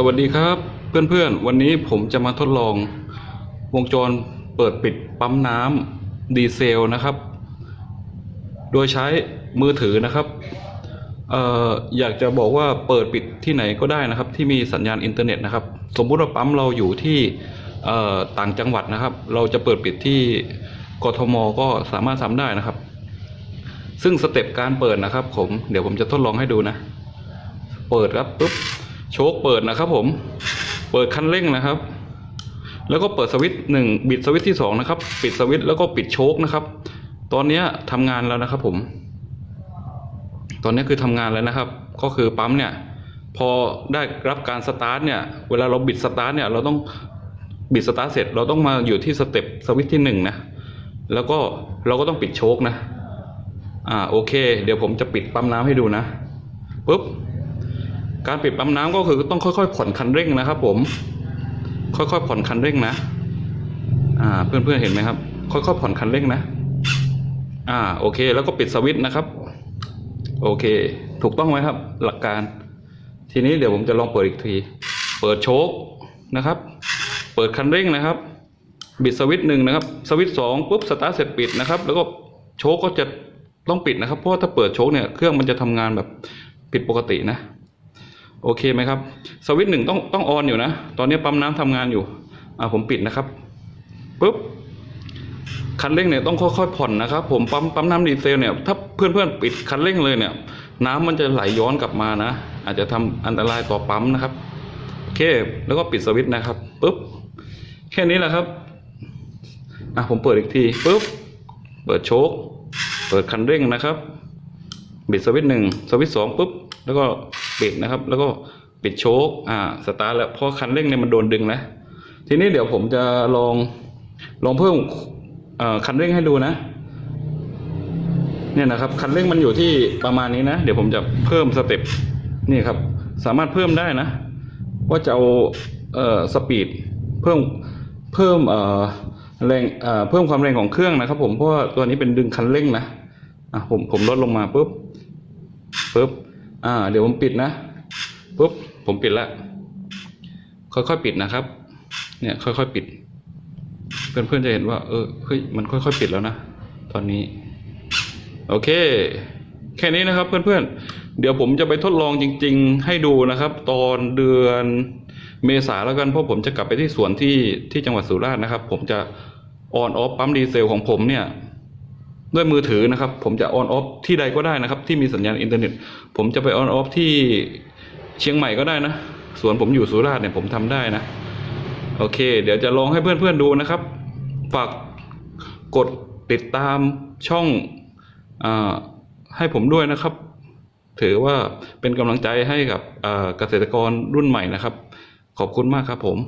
สวัสดีครับเพื่อนๆ วันนี้ผมจะมาทดลองวงจรเปิดปิดปั๊มน้ำดีเซลนะครับ โดยใช้มือถือนะครับเอ่ออยากจะบอกว่าเปิดปิดที่ไหนก็ได้นะครับ ที่มีสัญญาณอินเทอร์เน็ตนะครับ สมมุติว่าปั๊มเราอยู่ที่เอ่อต่างจังหวัดนะครับ เราจะเปิดปิดที่กทมก็สามารถทำได้นะครับ ซึ่งสเต็ปการเปิดนะครับ ผมเดี๋ยวผมจะทดลองให้ดูนะ เปิดครับปุ๊บ โชคเปิดนะครับ ผม เปิดคันเร่งนะครับ แล้วก็เปิดสวิตช์หนึ่งบิดสวิตช์ที่สองนะครับ ปิดสวิตช์แล้วก็ปิดโชคนะครับ ตอนเนี้ยทำงานแล้วนะครับ ผม ตอนนี้คือทำงานแล้วนะครับ ก็คือปั๊มเนี่ย พอได้รับการสตาร์ทเนี่ย เวลาเราบิดสตาร์ทเนี่ย เราต้องบิดสตาร์ทเสร็จ เราต้องมาอยู่ที่สเต็ปสวิตช์ที่หนึ่งนะ แล้วก็เราก็ต้องปิดโชคนะ อ่าโอเค เดี๋ยวผมจะปิดปั๊มน้ำให้ดูนะปุ๊บ การปิดปั๊มน้ำก็คือต้องค่อยๆ ผ่อนคันเร่งนะครับผม ค่อยๆผ่อนคันเร่งนะ อ่า เพื่อนๆเห็นไหมครับ ค่อยๆผ่อนคันเร่งนะ อ่า โอเค แล้วก็ปิดสวิตช์นะครับ โอเค ถูกต้องไหมครับ หลักการ ทีนี้เดี๋ยวผมจะลองเปิดอีกที เปิดโชคนะครับ เปิดคันเร่งนะครับ บิดสวิตช์หนึ่งนะครับ สวิตช์สองปุ๊บสตาร์ทเสร็จปิดนะครับ แล้วก็โชคก็จะต้องปิดนะครับ เพราะว่าถ้าเปิดโชคเนี่ย เครื่องมันจะทำงานแบบผิดปกตินะ โอเคไหมครับ สวิตช์หนึ่งต้องต้องออนอยู่นะ ตอนนี้ปั๊มน้ำทำงานอยู่ อ่าผมปิดนะครับปุ๊บคันเร่งเนี่ยต้องค่อยๆผ่อนนะครับ ผมปั๊มปั๊มน้ำดีเซลเนี่ยถ้าเพื่อนๆปิดคันเร่งเลยเนี่ย น้ำมันจะไหลย้อนกลับมานะ อาจจะทำอันตรายต่อปั๊มนะครับโอเค แล้วก็ปิดสวิตช์นะครับปุ๊บแค่นี้แหละครับอะผมเปิดอีกทีปุ๊บเปิดโชคเปิดคันเร่งนะครับ บิดสวิตช์หนึ่งสวิตช์สองปุ๊บแล้วก็ ปิดนะครับ แล้วก็ปิดโชคอ่าสตาร์ทแล้วเพราะคันเร่งเนี่ยมันโดนดึงนะทีนี้เดี๋ยวผมจะลองลองเพิ่มคันเร่งให้ดูนะ เนี่ยนะครับ คันเร่งมันอยู่ที่ประมาณนี้นะ เดี๋ยวผมจะเพิ่มสเต็ปนี่ครับ สามารถเพิ่มได้นะ ว่าจะเอาเอ่อสปีดเพิ่มเพิ่มเอ่อแรงเอ่อเพิ่มความแรงของเครื่องนะครับผมเพราะว่าตัวนี้เป็นดึงคันเร่งนะอะผมผมลดลงมาปุ๊บปุ๊บ อ่า เดี๋ยวผมปิดนะปุ๊บผมปิดละค่อยๆปิดนะครับ เนี่ย ค่อยๆปิด เพื่อนๆจะเห็นว่า เออเฮ้ยมันค่อยๆปิดแล้วนะตอนนี้ โอเค แค่นี้นะครับ เพื่อนๆ เดี๋ยวผมจะไปทดลองจริง ๆ ให้ดูนะครับ ตอนเดือนเมษาแล้วกันเพราะผมจะกลับไปที่สวนที่ที่จังหวัดสุราษฎร์นะครับ ผมจะออนออฟปั๊มดีเซลของผมเนี่ย ด้วยมือถือนะครับ ผมจะออนออฟที่ใดก็ได้นะครับ ที่มีสัญญาณอินเทอร์เน็ต ผมจะไปออนออฟที่เชียงใหม่ก็ได้นะสวนผมอยู่สุราษฎร์เนี่ยผมทำได้นะ โอเค เดี๋ยวจะลองให้เพื่อนๆดูนะครับ ฝากกดติดตามช่องอให้ผมด้วยนะครับ ถือว่าเป็นกำลังใจให้กับเกษตรกรรุ่นใหม่นะครับ ขอบคุณมากครับผม